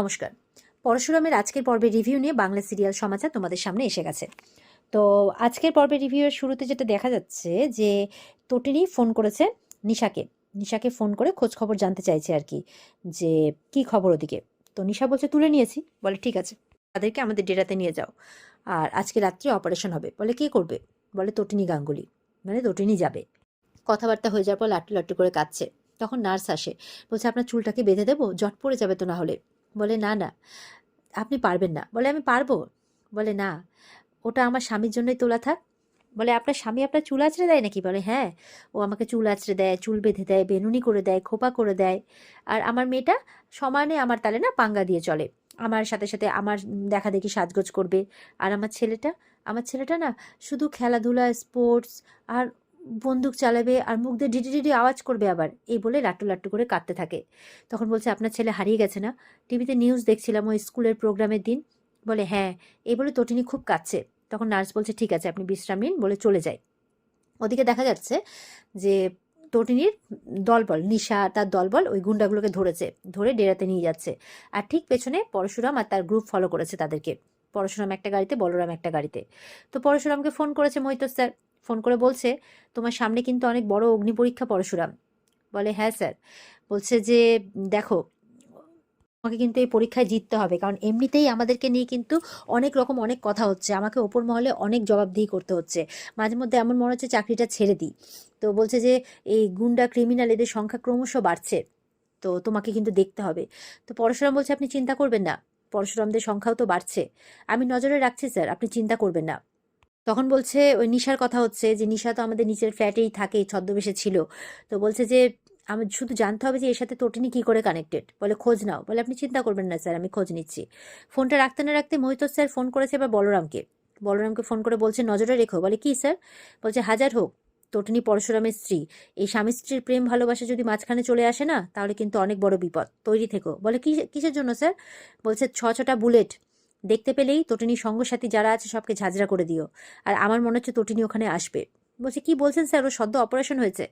নমস্কার। পরশুরামের আজকের পর্বের রিভিউ নিয়ে বাংলা সিরিয়াল সমাচার তোমাদের সামনে এসে গেছে। তো আজকের পর্বের রিভিউয়ের শুরুতে যেটা দেখা যাচ্ছে যে তটিনী ফোন করেছে নিশাকে। নিশাকে ফোন করে খোঁজ খবর জানতে চাইছে আর কি, যে কি খবর ওদিকে। তো নিশা বলছে, তুলে নিয়েছি। বলে, ঠিক আছে, তাদেরকে আমাদের ডেরাতে নিয়ে যাও। আর আজকে রাত্রে অপারেশন হবে। বলে, কে করবে? বলে, তটিনী গাঙ্গুলি। মানে তটিনী যাবে। কথাবার্তা হয়ে যাওয়ার পর লাট্টু লাট্টু করে কাঁদছে। তখন নার্স আসে, বলছে, আপনার চুলটাকে বেঁধে দেবো? জট পড়ে যাবে তো না হলে। বলে, না না, আপনি পারবেন না। বলে, আমি পারব? বলে, না, ওটা আমার স্বামীর জন্যই তোলা থাক। বলে, আপনার স্বামী আপনার চুল আঁচড়ে দেয় নাকি? বলে হ্যাঁ ও আমাকে চুল আঁচড়ে দেয়, চুল বেঁধে দেয়, বেনুনি করে দেয়, খোপা করে দেয়। আর আমার মেয়েটা সমানে আমার তালে না পাঙ্গা দিয়ে চলে। আমার সাথে সাথে আমার দেখা দেখি সাজগোজ করবে। আর আমার ছেলেটা আমার ছেলেটা না শুধু খেলাধুলা, স্পোর্টস আর বন্দুক চালাবে আর মুখ দিয়ে ডিডি ডিডি আওয়াজ করবে আবার, এই বলে লাট্টু লাট্টু করে কাঁদতে থাকে। তখন বলছে, আপনার ছেলে হারিয়ে গেছে না? টিভিতে নিউজ দেখছিলাম ওই স্কুলের প্রোগ্রামের দিন। বলে হ্যাঁ। এই বলে তটিনী খুব কাঁদছে। তখন নার্স বলছে, ঠিক আছে, আপনি বিশ্রাম নিন। বলে চলে যায়। ওদিকে দেখা যাচ্ছে যে তটিনীর দলবল, নিশা তার দলবল ওই গুন্ডাগুলোকে ধরেছে, ধরে ডেরাতে নিয়ে যাচ্ছে। আর ঠিক পেছনে পরশুরাম আর তার গ্রুপ ফলো করেছে তাদেরকে। পরশুরাম একটা গাড়িতে, বলরাম একটা গাড়িতে। তো পরশুরামকে ফোন করেছে মহিত স্যার ফোন করে বলছে, তোমার সামনে কিন্তু অনেক বড় অগ্নি পরীক্ষা পরশুরাম বলে হ্যাঁ স্যার। বলছে যে, দেখো আমাকে কিন্তু এই পরীক্ষায় জিততে হবে। কারণ এমনিতেই আমাদেরকে নিয়ে কিন্তু অনেক রকম অনেক কথা হচ্ছে। আমাকে ওপর মহলে অনেক জবাবদিহি করতে হচ্ছে। মাঝে মধ্যে এমন মনে হচ্ছে চাকরিটা ছেড়ে দিই। তো বলছে যে, এই গুন্ডা ক্রিমিনাল এদের সংখ্যা ক্রমশ বাড়ছে। তো তোমাকে কিন্তু দেখতে হবে। তো পরশুরাম বলছে, আপনি চিন্তা করবেন না। পরশুরামদের সংখ্যাও তো বাড়ছে। আমি নজরে রাখছি স্যার, আপনি চিন্তা করবেন না। তখন বলছে, ওই নিশার কথা হচ্ছে যে, নিশা তো আমাদের নিচের ফ্ল্যাটেই থাকে, ছদ্মবেশে ছিল। তো বলছে যে, আমি শুধু জানতে হবে যে, এর সাথে তটিনি কি করে কানেক্টেড বলে, খোঁজ নাও। বলে, আপনি চিন্তা করবেন না স্যার, আমি খোঁজ নিচ্ছি। ফোনটা রাখতে না রাখতে মোহিত স্যার ফোন করেছে এবার বলরামকে। বলরামকে ফোন করে বলছে, নজরে রেখো। বলে, কি স্যার? বলছে, হাজার হোক, তটিনী পরশুরামের স্ত্রী। এই স্বামী স্ত্রীর প্রেম ভালোবাসা যদি মাঝখানে চলে আসে না, তাহলে কিন্তু অনেক বড় বিপদ। তৈরি থেকো। বলে কিসের জন্য স্যার? বলছে, ছ ছটা বুলেট। দেখতে পেলেই তটিনী সঙ্গসাথী যারা আছে সবকে ঝাঁঝরা করে দিও। আর আমার মনে হচ্ছে তটিনী ওখানে আসবে। বলছে, কি বলছেন স্যার? ও সদ্য অপারেশন হয়েছে।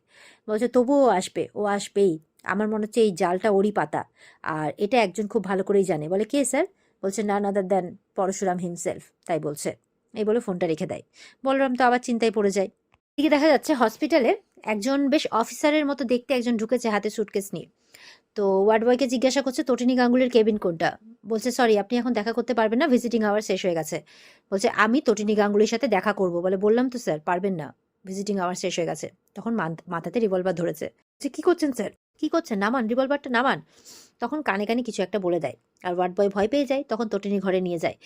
বলছে, তবুও আসবে, ও আসবেই। আমার মনে হচ্ছে এই জালটা ওরই পাতা। আর এটা একজন খুব ভালো করেই জানে। বলে, কে স্যার? বলছে, না নাদার দেন পরশুরাম হিমসেলফ তাই বলছে। এই বলে ফোনটা রেখে দেয়। বলরাম তো আবার চিন্তায় পড়ে যায়। এদিকে দেখা যাচ্ছে হসপিটালে একজন বেশ অফিসারের মতো দেখতে একজন ঢুকেছে হাতে সুটকেস নিয়ে। তো ওয়ার্ড বয়কে জিজ্ঞাসা করছে, তটিনী গাঙ্গুলির কেবিন কোনটা? বলছে, সরি, আপনি এখন দেখা করতে পারবেন না, ভিজিটিং আওয়ার শেষ হয়ে গেছে। বলছে, আমি তটিনী গাঙ্গুলির সাথে দেখা করব। বলে, বললাম তো, স্যার, পারবেন না, ভিজিটিং আওয়ার শেষ হয়ে গেছে। তখন মাথাতে রিভলভার ধরেছে। যে কি করছেন, স্যার? কি করছেন? নামান, রিভলভারটা নামান? তখন কানে কানে কিছু একটা বলে দেয়, আর ওয়ার্ড বয় ভয় পেয়ে যায়, তখন তটিনী ঘরে নিয়ে যায়।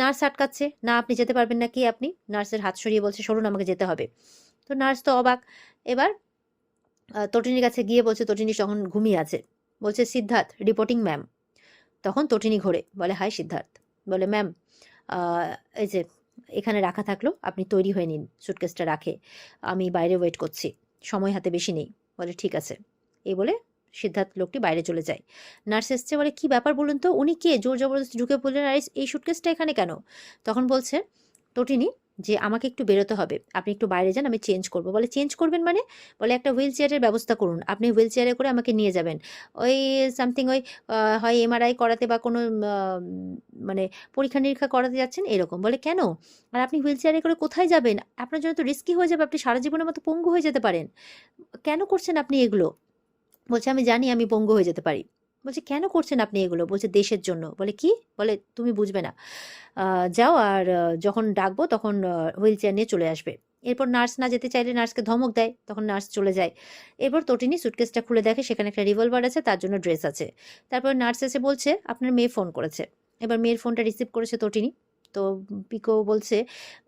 নার্স আটকাচ্ছে, না, আপনি যেতে পারবেন না, কি আপনি? নার্সের হাত সরিয়ে বলছে, সরুন, আমাকে যেতে হবে। তো নার্স তো অবাক। এবার তটিনীর কাছে গিয়ে বলছে, তটিনী তখন ঘুমিয়ে আছে। বলছে, সিদ্ধার্থ রিপোর্টিং ম্যাম তখন তটিনী ঘোরে, বলে, হাই, সিদ্ধার্থ। বলে ম্যাম এই যে, এখানে রাখা থাকল, আপনি তৈরি হয়ে নিন সুটকেসটা রাখে। আমি বাইরে ওয়েট করছি, সময় হাতে বেশি নেই। বলে, ঠিক আছে। এই বলে, সিদ্ধার্থ লোকটি বাইরে চলে যায়। নার্স এসছে, বলে, কি ব্যাপার বলুন তো? উনি কে? জোর জবরদস্তি ঢুকে পড়লেন, আর এই সুটকেসটা এখানে কেন? তখন বলছে, তটিনী যে আমাকে একটু বেরোতে হবে, আপনি একটু বাইরে যান, আমি চেঞ্জ করব। বলে চেঞ্জ করবেন মানে? বলে একটা হুইল চেয়ারের ব্যবস্থা করুন। আপনি হুইল চেয়ারে করে আমাকে নিয়ে যাবেন। ওই সামথিং ওই হয় এমআরআই করাতে বা কোনো মানে পরীক্ষা নিরীক্ষা করাতে যাচ্ছেন, এরকম। বলে কেন? আর আপনি হুইল চেয়ারে করে কোথায় যাবেন? আপনার জন্য তো রিস্কি হয়ে যাবে। আপনি সারা জীবনের মতো পঙ্গু হয়ে যেতে পারেন। কেন করছেন আপনি এগুলো? বলছে, আমি জানি আমি পঙ্গু হয়ে যেতে পারি। বলছে, কেন করছেন আপনি এগুলো? বলছে, দেশের জন্য। বলে, কি? বলে, তুমি বুঝবে না। যাও আর যখন ডাকবো তখন হুইল চেয়ার নিয়ে চলে আসবে। এরপর নার্স না যেতে চাইলে নার্সকে ধমক দেয়, তখন নার্স চলে যায়। এরপর তটিনী সুটকেসটা খুলে দেখে সেখানে একটা রিভলভার আছে, তার জন্য ড্রেস আছে। তারপর নার্স এসে বলছে, আপনার মেয়ে ফোন করেছে। এবার মেয়ের ফোনটা রিসিভ করেছে তটিনী। তো পিকো বলছে,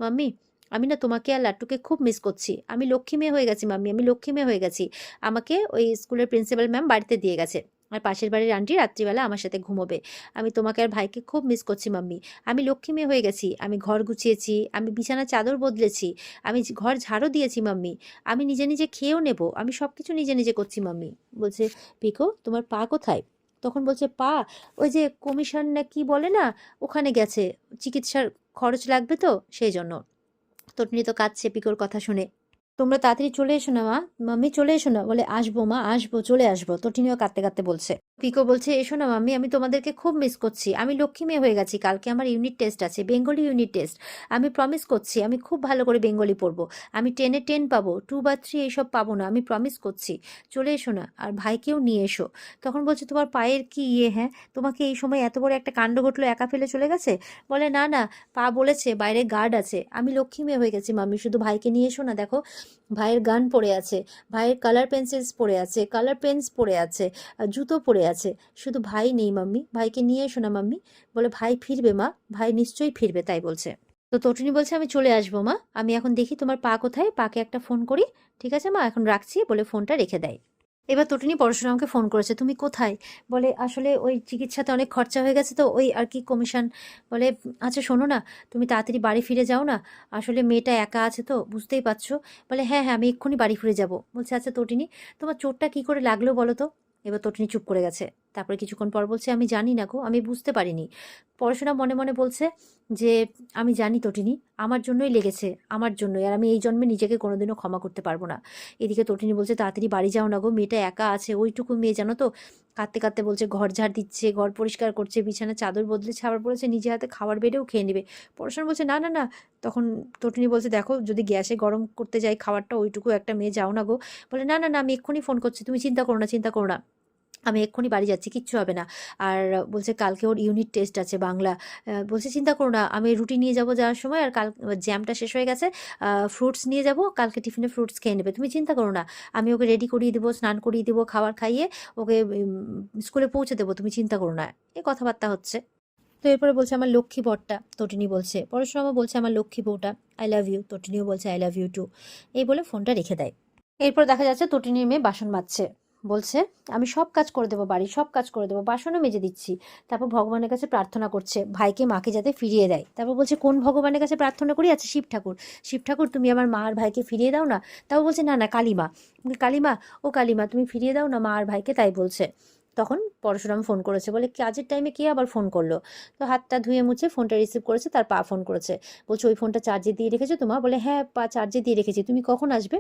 মাম্মি, আমি না তোমাকে আর লাট্টুকে খুব মিস করছি। আমি লক্ষ্মী মেয়ে হয়ে গেছি, মাম্মি। আমি লক্ষ্মী মেয়ে হয়ে গেছি। আমাকে ওই স্কুলের প্রিন্সিপাল ম্যাম বাড়িতে দিয়ে গেছে। আর পাশের বাড়ির আন্টি রাত্রিবেলা আমার সাথে ঘুমোবে। আমি তোমাকে আর ভাইকে খুব মিস করছি, মাম্মি। আমি লক্ষ্মী মেয়ে হয়ে গেছি, আমি ঘর গুছিয়েছি, আমি বিছানা চাদর বদলেছি, আমি ঘর ঝাড়ু দিয়েছি, মাম্মি। আমি নিজে নিজে খেয়েও নেব, আমি সব কিছু নিজে নিজে করছি, মাম্মি। বলছে পিকো তোমার পা কোথায়? তখন বলছে, পা, ওই যে কমিশন না কি বলে না, ওখানে গেছে, চিকিৎসার খরচ লাগবে তো, সেই জন্য। তটনি তো কাঁদছে, পিকোর কথা শুনে। তোমরা তাড়াতাড়ি চলে এসো না, মা। মাম্মি, চলে এসো না। বলে, আসব, মা, আসব, চলে আসব। তটিনীও কাঁদতে কাঁদতে বলছে। পিকো বলছে, এসো না, মাম্মি, আমি তোমাদেরকে খুব মিস করছি। আমি লক্ষ্মী মেয়ে হয়ে গেছি। কালকে আমার ইউনিট টেস্ট আছে, বেঙ্গলি ইউনিট টেস্ট আমি প্রমিস করছি, আমি খুব ভালো করে বেঙ্গলি পড়ব। আমি টেনে টেন পাবো টু বা থ্রি এইসব পাবো না, আমি প্রমিস করছি। চলে এসো না, আর ভাইকেও নিয়ে এসো। তখন বলছে, তোমার পায়ের কি ইয়ে হ্যাঁ? তোমাকে এই সময় এত বড় একটা কাণ্ড ঘটলো, একা ফেলে চলে গেছে? বলে, না না, পা বলেছে, বাইরে গার্ড আছে। আমি লক্ষ্মী মেয়ে হয়ে গেছি, মাম্মি, শুধু ভাইকে নিয়ে এসো না, দেখো। ভাইয়ের গান পড়ে আছে, ভাইয়ের কালার পেন্সিলস পড়ে আছে কালার পেন্স পড়ে আছে জুতো পড়ে আছে। শুধু ভাই নেই, মাম্মি। ভাইকে নিয়ে এসো না, মাম্মি। বলে, ভাই ফিরবে, মা। ভাই নিশ্চয়ই ফিরবে, তাই বলছে। তো তটুনি বলছে, আমি চলে আসব, মা। আমি এখন দেখি তোমার পা কোথায়। পাকে একটা ফোন করি। ঠিক আছে, মা? এখন রাখছি। বলে ফোনটা রেখে দেয়। এবার তটিনী পরশুরামকে ফোন করেছে, তুমি কোথায়? বলে, আসলে ওই চিকিৎসাতে অনেক খরচা হয়ে গেছে তো, ওই আর কি কমিশন বলে আচ্ছা শোনো না, তুমি তাড়াতাড়ি বাড়ি ফিরে যাও না, আসলে মেয়েটা একা আছে তো, বুঝতেই পারছ? বলে হ্যাঁ হ্যাঁ আমি এক্ষুনি বাড়ি ফিরে যাব। বলছে আচ্ছা তটিনী, তোমার চোটটা কি করে লাগল বলো তো? এবার তটিনী চুপ করে গেছে। তারপরে কিছুক্ষণ পর বলছে, আমি জানি না গো, আমি বুঝতে পারিনি। পড়াশোনা মনে মনে বলছে যে, আমি জানি তটিনি আমার জন্যই লেগেছে, আমার জন্যই, আর আমি এই জন্মে নিজেকে কোনোদিনও ক্ষমা করতে পারব না। এদিকে তটিনি বলছে, তাড়াতাড়ি বাড়ি যাও না গো, মেয়েটা একা আছে, ওইটুকু মেয়ে, জানো তো? কাঁদতে কাঁদতে বলছে, ঘর ঝাড় দিচ্ছে, ঘর পরিষ্কার করছে, বিছানা চাদর বদলে ছাড়ার বলেছে, নিজে হাতে খাবার বেড়েও খেয়ে নেবে। পড়াশোনা বলছে, না না না। তখন তটিনী বলছে, দেখো, যদি গ্যাসে গরম করতে যাই খাবারটা, ওইটুকু একটা মেয়ে, যাও না গো। বলে, না না না, আমি এক্ষুনি ফোন করছি, তুমি চিন্তা করো না, চিন্তা করো না। আমি এক্ষুনি বাড়ি যাচ্ছি, কিচ্ছু হবে না। আর বলছে কালকে ওর ইউনিট টেস্ট আছে বাংলা। বলছে চিন্তা করো না, আমি রুটি নিয়ে যাব যাওয়ার সময় আর কাল জ্যামটা শেষ হয়ে গেছে ফ্রুটস নিয়ে যাব, কালকে টিফিনে ফ্রুটস খেয়ে নেবে। তুমি চিন্তা করো না, আমি ওকে রেডি করিয়ে দেবো, স্নান করিয়ে দেবো, খাবার খাইয়ে ওকে স্কুলে পৌঁছে দেবো, তুমি চিন্তা করো না। এ কথাবার্তা হচ্ছে। তো এরপরে বলছে আমার লক্ষ্মী বরটা, তটিনী বলছে পরশুরামা বলছে আমার লক্ষ্মী বউটা আই লাভ ইউ তটিনীও বলছে আই লাভ ইউ টু এই বলে ফোনটা রেখে দেয়। এরপর দেখা যাচ্ছে তটিনীর মেয়ে বাসন মাজছে। বলছে, আমি সব কাজ করে দেবো বাড়ি, সব কাজ করে দেবো, বাসনও মেজে দিচ্ছি। তারপর ভগবানের কাছে প্রার্থনা করছে, ভাইকে, মাকে যাতে ফিরিয়ে দেয়। তারপর বলছে, কোন ভগবানের কাছে প্রার্থনা করি? আছে শিব ঠাকুর। শিব ঠাকুর, তুমি আমার মা আর ভাইকে ফিরিয়ে দাও না? তাও বলছে, না না, কালিমা। কালিমা? ও কালিমা, তুমি ফিরিয়ে দাও না মা আর ভাইকে? তাই বলছে। তখন পরশুরাম ফোন করেছে, বলে কাজের টাইমে কে আবার ফোন করল? তো হাতটা ধুয়ে মুছে ফোনটা রিসিভ করেছে, তার পা ফোন করেছে। বলছে, ওই ফোনটা চার্জে দিয়ে রেখেছো তোমার? বলে হ্যাঁ পা চার্জে দিয়ে রেখেছি। তুমি কখন আসবে?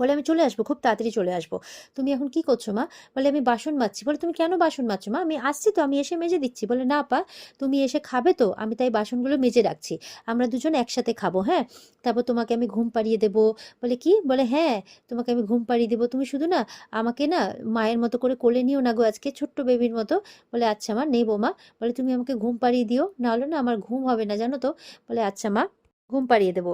বলে আমি চলে আসব, খুব তাড়াতাড়ি চলে আসব। তুমি এখন কি করছ মা? বলে আমি বাসন মাজছি। বলে তুমি কেন বাসন মাজছো মা? আমি আসছি তো, আমি এসে মেজে দিচ্ছি। বলে না পা, তুমি এসে খাবে তো, আমি তাই বাসনগুলো মেজে রাখছি। আমরা দুজন একসাথে খাব হ্যাঁ? তারপর তোমাকে আমি ঘুম পাড়িয়ে দেবো। বলে কি? বলে হ্যাঁ তোমাকে আমি ঘুম পাড়িয়ে দেবো। তুমি শুধু না, আমাকে না মায়ের মতো করে কোলে নিও না গো আজকে, ছোট্ট বেবির মতো। বলে আচ্ছা মা, নেব মা। বলে তুমি আমাকে ঘুম পাড়িয়ে দিও, না হলে না আমার ঘুম হবে না, জানো তো? বলে আচ্ছা মা, ঘুম পাড়িয়ে দেবো।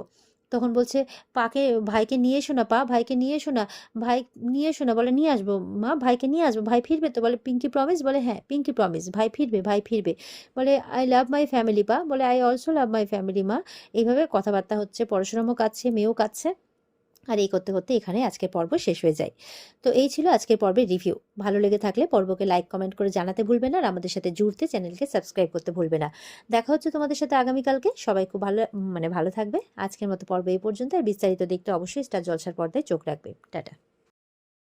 তখন বলছে, পাকে, ভাইকে নিয়ে এসো না, পা, ভাইকে নিয়ে এসো না, ভাই নিয়ে এসো না। বলে, নিয়ে আসব, মা, ভাইকে নিয়ে আসব, ভাই ফিরবে তো? বলে, পিঙ্কি প্রমিস বলে হ্যাঁ পিঙ্কি প্রমিস ভাই ফিরবে ভাই ফিরবে। বলে আই লাভ মাই ফ্যামিলি পা। বলে I also love my family মা। এইভাবে কথাবার্তা হচ্ছে পরশুরামও কাছে মেয়েও কাচ্ছে আর এই করতে করতে এখানে আজকের পর্ব শেষ হয়ে যায়। তো এই ছিল আজকের পর্বের রিভিউ ভালো লেগে থাকলে পর্বকে লাইক কমেন্ট করে জানাতে ভুলবে না আর আমাদের সাথে জুড়তে চ্যানেলকে সাবস্ক্রাইব করতে ভুলবে না। দেখা হচ্ছে তোমাদের সাথে আগামীকালকে। সবাই খুব ভালো মানে ভালো থাকবে। আজকের মতো পর্ব এই পর্যন্ত আর বিস্তারিত দেখতে অবশ্যই স্টার জলসার পর্দায় চোখ রাখবে। টাটা।